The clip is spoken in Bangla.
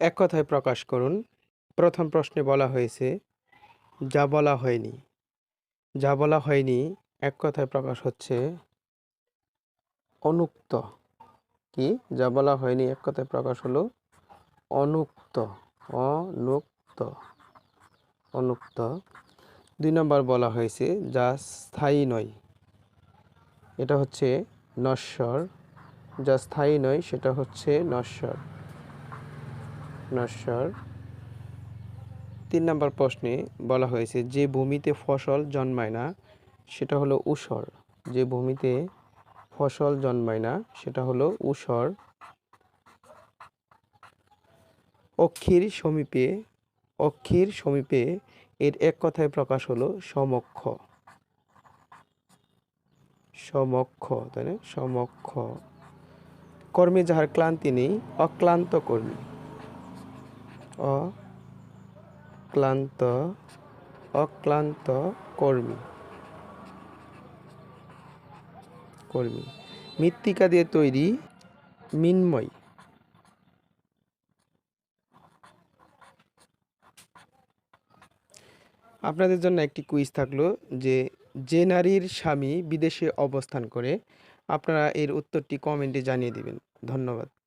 এক কথায় প্রকাশ করুন। প্রথম প্রশ্নে বলা হয়েছে, যা বলা হয়নি। যা বলা হয়নি, এক কথায় প্রকাশ হচ্ছে, অনুক্ত। কি? যা বলা হয়নি, এক কথায় প্রকাশ হলো, অনুক্ত। অনুক্ত। অনুক্ত। দুই নম্বর বলা হয়েছে, যা স্থায়ী নয়। এটা হচ্ছে নশ্বর। যা স্থায়ী নয়, সেটা হচ্ছে নশ্বর। নশ্বর তিন নম্বর প্রশ্নে বলা হয়েছে, যে ভূমিতে ফসল জন্মায় না, সেটা হলো ঊষর যে ভূমিতে ফসল জন্মায় না, সেটা হলো ঊষর অক্ষীর সমীপে অক্ষীর সমীপে এর এক কথায় প্রকাশ হলো সমক্ষ। সমক্ষ, তাই না? সমক্ষ। কর্মে যাহার ক্লান্তি নেই, অক্লান্ত কর্মী। অক্লান্ত অক্লান্ত কর্মী। কর্মী। মৃত্তিকা দিয়ে তৈরি মিনময়। আপনাদের জন্য একটি কুইজ থাকল যে যে নারীর স্বামী বিদেশে অবস্থান করে, আপনারা এর উত্তরটি কমেন্টে জানিয়ে দিবেন। ধন্যবাদ।